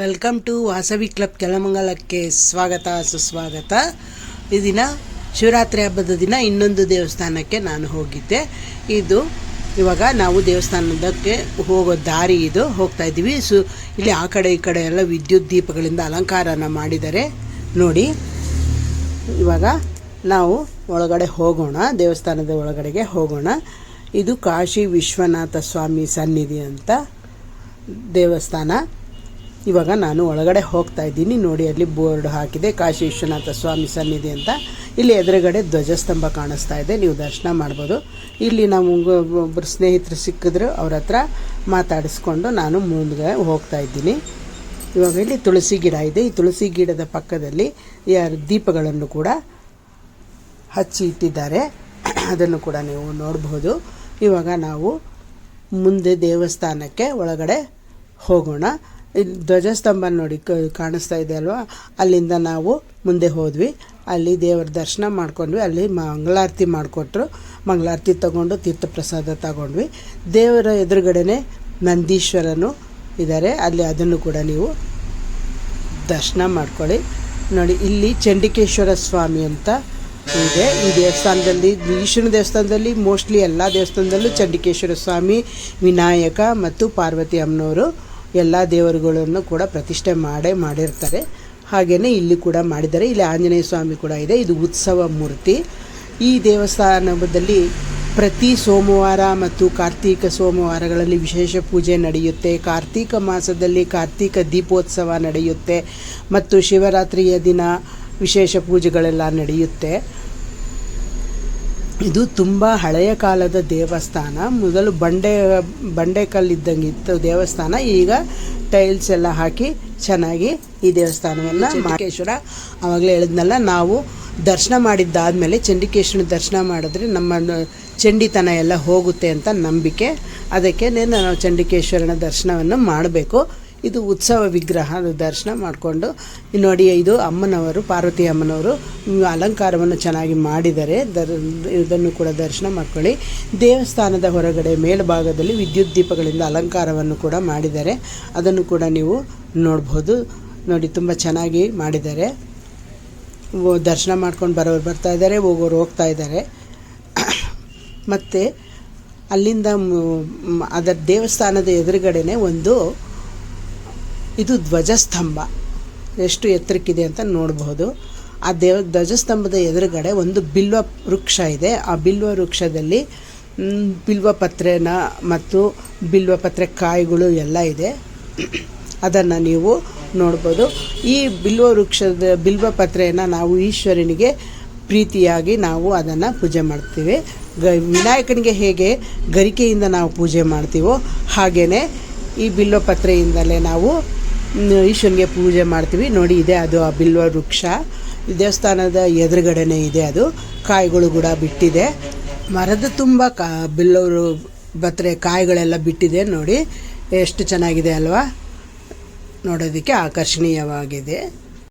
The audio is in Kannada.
ವೆಲ್ಕಮ್ ಟು ವಾಸವಿ ಕ್ಲಬ್ ಕೆಳಮಂಗಲಕ್ಕೆ ಸ್ವಾಗತ, ಸುಸ್ವಾಗತ. ಈ ದಿನ ಶಿವರಾತ್ರಿ ಹಬ್ಬದ ದಿನ ಇನ್ನೊಂದು ದೇವಸ್ಥಾನಕ್ಕೆ ನಾನು ಹೋಗಿದ್ದೆ. ಇದು ಇವಾಗ ನಾವು ದೇವಸ್ಥಾನದಕ್ಕೆ ಹೋಗೋ ದಾರಿ ಇದು, ಹೋಗ್ತಾ ಇದ್ದೀವಿ. ಸು, ಇಲ್ಲಿ ಆ ಕಡೆ ಈ ಕಡೆ ಎಲ್ಲ ವಿದ್ಯುತ್ ದೀಪಗಳಿಂದ ಅಲಂಕಾರನ ಮಾಡಿದ್ದಾರೆ. ನೋಡಿ, ಇವಾಗ ನಾವು ಒಳಗಡೆ ಹೋಗೋಣ, ದೇವಸ್ಥಾನದ ಒಳಗಡೆಗೆ ಹೋಗೋಣ. ಇದು ಕಾಶಿ ವಿಶ್ವನಾಥ ಸ್ವಾಮಿ ಸನ್ನಿಧಿ ಅಂತ ದೇವಸ್ಥಾನ. ಇವಾಗ ನಾನು ಒಳಗಡೆ ಹೋಗ್ತಾ ಇದ್ದೀನಿ. ನೋಡಿ, ಅಲ್ಲಿ ಬೋರ್ಡ್ ಹಾಕಿದೆ, ಕಾಶಿ ವಿಶ್ವನಾಥ ಸ್ವಾಮಿ ಸನ್ನಿಧಿ ಅಂತ. ಇಲ್ಲಿ ಎದುರುಗಡೆ ಧ್ವಜಸ್ತಂಭ ಕಾಣಿಸ್ತಾ ಇದೆ. ನೀವು ದರ್ಶನ ಮಾಡ್ಬೋದು. ಇಲ್ಲಿ ನಾವು ಒಬ್ಬರು ಸ್ನೇಹಿತರು ಸಿಕ್ಕಿದ್ರು, ಅವ್ರ ಹತ್ರ ಮಾತಾಡಿಸ್ಕೊಂಡು ನಾನು ಮುಂದೆ ಹೋಗ್ತಾ ಇದ್ದೀನಿ. ಇವಾಗ ಇಲ್ಲಿ ತುಳಸಿ ಗಿಡ ಇದೆ. ಈ ತುಳಸಿ ಗಿಡದ ಪಕ್ಕದಲ್ಲಿ ಯಾರು ದೀಪಗಳನ್ನು ಕೂಡ ಹಚ್ಚಿ ಇಟ್ಟಿದ್ದಾರೆ. ಅದನ್ನು ಕೂಡ ನೀವು ನೋಡಬಹುದು ಇವಾಗ ನಾವು ಮುಂದೆ ದೇವಸ್ಥಾನಕ್ಕೆ ಒಳಗಡೆ ಹೋಗೋಣ. ಧ್ವಜಸ್ತಂಭ ನೋಡಿ ಕಾಣಿಸ್ತಾ ಇದೆ ಅಲ್ವಾ? ಅಲ್ಲಿಂದ ನಾವು ಮುಂದೆ ಹೋದ್ವಿ. ಅಲ್ಲಿ ದೇವರ ದರ್ಶನ ಮಾಡ್ಕೊಂಡ್ವಿ. ಅಲ್ಲಿ ಮಂಗಳಾರತಿ ಮಾಡಿಕೊಟ್ರು. ಮಂಗಳಾರತಿ ತಗೊಂಡು ತೀರ್ಥಪ್ರಸಾದ ತಗೊಂಡ್ವಿ. ದೇವರ ಎದುರುಗಡೆನೆ ನಂದೀಶ್ವರನು ಇದ್ದಾರೆ ಅಲ್ಲಿ ಅದನ್ನು ಕೂಡ ನೀವು ದರ್ಶನ ಮಾಡ್ಕೊಳ್ಳಿ. ನೋಡಿ, ಇಲ್ಲಿ ಚಂಡಿಕೇಶ್ವರ ಸ್ವಾಮಿ ಅಂತ ಇದೆ. ಈ ದೇವಸ್ಥಾನದಲ್ಲಿ ಈಶ್ವರನ ದೇವಸ್ಥಾನದಲ್ಲಿ ಮೋಸ್ಟ್ಲಿ ಎಲ್ಲ ದೇವಸ್ಥಾನದಲ್ಲೂ ಚಂಡಿಕೇಶ್ವರ ಸ್ವಾಮಿ, ವಿನಾಯಕ ಮತ್ತು ಪಾರ್ವತಿ ಅಮ್ಮನವರು ಎಲ್ಲ ದೇವರುಗಳನ್ನು ಕೂಡ ಪ್ರತಿಷ್ಠೆ ಮಾಡೇ ಮಾಡಿರ್ತಾರೆ. ಹಾಗೆಯೇ ಇಲ್ಲಿ ಕೂಡ ಮಾಡಿದ್ದಾರೆ. ಇಲ್ಲಿ ಆಂಜನೇಯ ಸ್ವಾಮಿ ಕೂಡ ಇದೆ. ಇದು ಉತ್ಸವ ಮೂರ್ತಿ. ಈ ದೇವಸ್ಥಾನದಲ್ಲಿ ಪ್ರತಿ ಸೋಮವಾರ ಮತ್ತು ಕಾರ್ತೀಕ ಸೋಮವಾರಗಳಲ್ಲಿ ವಿಶೇಷ ಪೂಜೆ ನಡೆಯುತ್ತೆ. ಕಾರ್ತೀಕ ಮಾಸದಲ್ಲಿ ಕಾರ್ತೀಕ ದೀಪೋತ್ಸವ ನಡೆಯುತ್ತೆ. ಮತ್ತು ಶಿವರಾತ್ರಿಯ ದಿನ ವಿಶೇಷ ಪೂಜೆಗಳೆಲ್ಲ ನಡೆಯುತ್ತೆ. ಇದು ತುಂಬ ಹಳೆಯ ಕಾಲದ ದೇವಸ್ಥಾನ. ಮೊದಲು ಬಂಡೆ ಬಂಡೆಕಲ್ಲಿದ್ದಂಗೆ ಇತ್ತು ದೇವಸ್ಥಾನ. ಈಗ ಟೈಲ್ಸ್ ಎಲ್ಲ ಹಾಕಿ ಚೆನ್ನಾಗಿ ಈ ದೇವಸ್ಥಾನವನ್ನು ಚಂಡಿಕೇಶ್ವರ. ಆವಾಗಲೇ ಹೇಳಿದ್ನಲ್ಲ ನಾವು ದರ್ಶನ ಮಾಡಿದ್ದಾದಮೇಲೆ ಚಂಡಿಕೇಶ್ವರನ ದರ್ಶನ ಮಾಡಿದ್ರೆ ನಮ್ಮ ಚಂಡಿತನ ಎಲ್ಲ ಹೋಗುತ್ತೆ ಅಂತ ನಂಬಿಕೆ. ಅದಕ್ಕೆ ನಾವು ಚಂಡಿಕೇಶ್ವರನ ದರ್ಶನವನ್ನು ಮಾಡಬೇಕು. ಇದು ಉತ್ಸವ ವಿಗ್ರಹ ದರ್ಶನ ಮಾಡಿಕೊಂಡು. ನೋಡಿ ಇದು ಅಮ್ಮನವರು, ಪಾರ್ವತಿ ಅಮ್ಮನವರು ಅಲಂಕಾರವನ್ನು ಚೆನ್ನಾಗಿ ಮಾಡಿದ್ದಾರೆ ದರ್, ಇದನ್ನು ಕೂಡ ದರ್ಶನ ಮಾಡ್ಕೊಳ್ಳಿ. ದೇವಸ್ಥಾನದ ಹೊರಗಡೆ ಮೇಲ್ಭಾಗದಲ್ಲಿ ವಿದ್ಯುತ್ ದೀಪಗಳಿಂದ ಅಲಂಕಾರವನ್ನು ಕೂಡ ಮಾಡಿದ್ದಾರೆ ಅದನ್ನು ಕೂಡ ನೀವು ನೋಡ್ಬೋದು. ನೋಡಿ ತುಂಬ ಚೆನ್ನಾಗಿ ಮಾಡಿದ್ದಾರೆ ದರ್ಶನ ಮಾಡ್ಕೊಂಡು ಬರೋರು ಬರ್ತಾ ಇದ್ದಾರೆ, ಹೋಗೋರು ಹೋಗ್ತಾ ಇದ್ದಾರೆ. ಮತ್ತು ಅಲ್ಲಿಂದ ಅದರ ದೇವಸ್ಥಾನದ ಎದುರುಗಡೆನೆ ಒಂದು ಇದು ಧ್ವಜಸ್ತಂಭ. ಎಷ್ಟು ಎತ್ತರಕ್ಕಿದೆ ಅಂತ ನೋಡಬಹುದು. ಆ ದೇವ ಧ್ವಜಸ್ತಂಭದ ಎದುರುಗಡೆ ಒಂದು ಬಿಲ್ವ ವೃಕ್ಷ ಇದೆ. ಆ ಬಿಲ್ವ ವೃಕ್ಷದಲ್ಲಿ ಬಿಲ್ವ ಪತ್ರೆನ ಮತ್ತು ಬಿಲ್ವ ಪತ್ರೆ ಕಾಯಿಗಳು ಎಲ್ಲ ಇದೆ. ಅದನ್ನು ನೀವು ನೋಡ್ಬೋದು. ಈ ಬಿಲ್ವ ವೃಕ್ಷದ, ಬಿಲ್ವ ಪತ್ರೆಯನ್ನು ನಾವು ಈಶ್ವರನಿಗೆ ಪ್ರೀತಿಯಾಗಿ ನಾವು ಅದನ್ನು ಪೂಜೆ ಮಾಡ್ತೀವಿ. ಗ, ವಿನಾಯಕನಿಗೆ ಹೇಗೆ ಗರಿಕೆಯಿಂದ ನಾವು ಪೂಜೆ ಮಾಡ್ತೀವೋ ಹಾಗೆಯೇ ಈ ಬಿಲ್ವ ಪತ್ರೆಯಿಂದಲೇ ನಾವು ಮ್, ಈಶ್ವರನಿಗೆ ಪೂಜೆ ಮಾಡ್ತೀವಿ. ನೋಡಿ ಇದೆ ಅದು ಆ ಬಿಲ್ವ ವೃಕ್ಷ. ದೇವಸ್ಥಾನದ ಎದುರುಗಡೆನೇ ಇದೆ ಅದು. ಕಾಯಿಗಳು ಕೂಡ ಬಿಟ್ಟಿದೆ. ಮರದ ತುಂಬ ಕಾ ಬಿಲ್ಲವರು ಬತ್ರೆ ಕಾಯಿಗಳೆಲ್ಲ ಬಿಟ್ಟಿದೆ ನೋಡಿ. ಎಷ್ಟು ಚೆನ್ನಾಗಿದೆ ಅಲ್ವಾ? ನೋಡೋದಕ್ಕೆ ಆಕರ್ಷಣೀಯವಾಗಿದೆ.